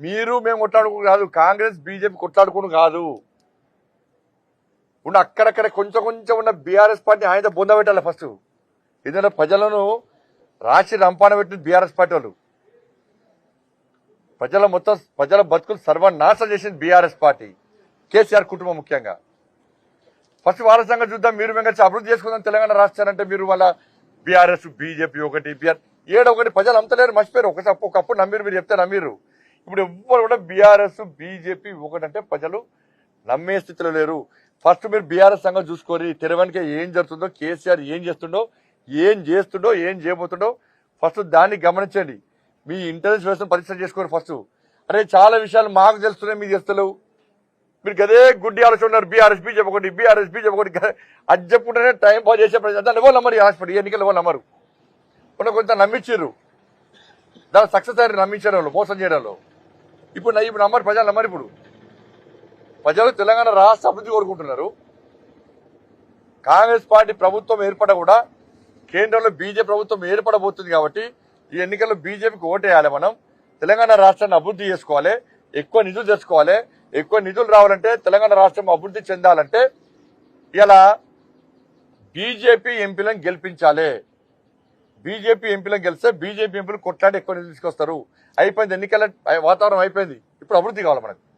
మీరు మేము కొట్లాడుకుని కాదు కాంగ్రెస్ బీజేపీ కొట్లాడుకుని కాదు. ఉన్న అక్కడక్కడ కొంచెం కొంచెం ఉన్న బీఆర్ఎస్ పార్టీ ఆయనతో బొంద పెట్టాలి ఫస్ట్. ఎందుకంటే ప్రజలను రాసి రంపాన పెట్టిన బీఆర్ఎస్ పార్టీ వాళ్ళు. ప్రజల మొత్తం ప్రజల బతుకులు సర్వనాశనం చేసింది బీఆర్ఎస్ పార్టీ. కేసీఆర్ కుటుంబం ముఖ్యంగా. ఫస్ట్ వారసంగా చూద్దాం మీరు మేము కలిసి అభివృద్ధి చేసుకుందాం తెలంగాణ రాష్ట్రాలంటే మీరు మళ్ళా బీఆర్ఎస్ బీజేపీ ఒకటి బీఆర్ ఏడు ఒకటి ప్రజలు అంతలేరు మర్చిపోయారు. ఒకసారి ఒకప్పుడు నమ్మిరు మీరు చెప్తే నమ్మిరు. ఇప్పుడు ఎవ్వరు కూడా బీఆర్ఎస్ బీజేపీ ఒకటంటే ప్రజలు నమ్మే స్థితిలో లేరు. ఫస్ట్ మీరు బీఆర్ఎస్ సంఘం చూసుకొని తెరవెనక ఏం జరుగుతుందో కేసీఆర్ ఏం చేస్తుండో ఏం చేస్తుండో ఏం చేయబోతుండో ఫస్ట్ దాన్ని గమనించండి. మీ ఇంటెలిజెన్స్ వ్యవస్థను పరీక్ష చేసుకోండి ఫస్ట్. అరే చాలా విషయాలు మాకు తెలుస్తున్నాయి మీకు తెలుస్తలేవు. మీరు గదే గుడ్డి ఆలోచన ఉన్నారు బీఆర్ఎస్ బీజేపీ ఒకటి బీఆర్ఎస్ బీజేపీ ఒకటి. గ- అది చెప్పుకుంటేనే టైం పాస్ చేసే ప్రజలు. దాన్ని ఎవరు నమ్మరు హాస్పిటల్? ఎన్నికలు ఎవరు నమ్మరు? కొంత నమ్మించారు దాని సక్సెస్ అయ్యారు నమ్మించారు వాళ్ళు మోసం చేయడంలో ఇప్పుడు నా- ఇప్పుడు నమ్మరు ప్రజలు నమ్మరు ఇప్పుడు. ప్రజలు తెలంగాణ రాష్ట్ర అభివృద్ధి కోరుకుంటున్నారు. కాంగ్రెస్ పార్టీ ప్రభుత్వం ఏర్పడ కూడా కేంద్రంలో బీజేపీ ప్రభుత్వం ఏర్పడబోతుంది కాబట్టి ఈ ఎన్నికల్లో బీజేపీకి ఓటేయాలి మనం. తెలంగాణ రాష్ట్రాన్ని అభివృద్ధి చేసుకోవాలి ఎక్కువ నిధులు తెచ్చుకోవాలి. ఎక్కువ నిధులు రావాలంటే తెలంగాణ రాష్ట్రం అభివృద్ధి చెందాలంటే ఇలా బీజేపీ ఎంపీలను గెలిపించాలి. బీజేపీ ఎంపీలను గెలిస్తే బీజేపీ ఎంపీలు కొట్లాడి ఎక్కువ తీసుకొస్తారు. అయిపోయింది. ఎన్నికల వాతావరణం అయిపోయింది. ఇప్పుడు అభివృద్ధి కావాలి మనకు.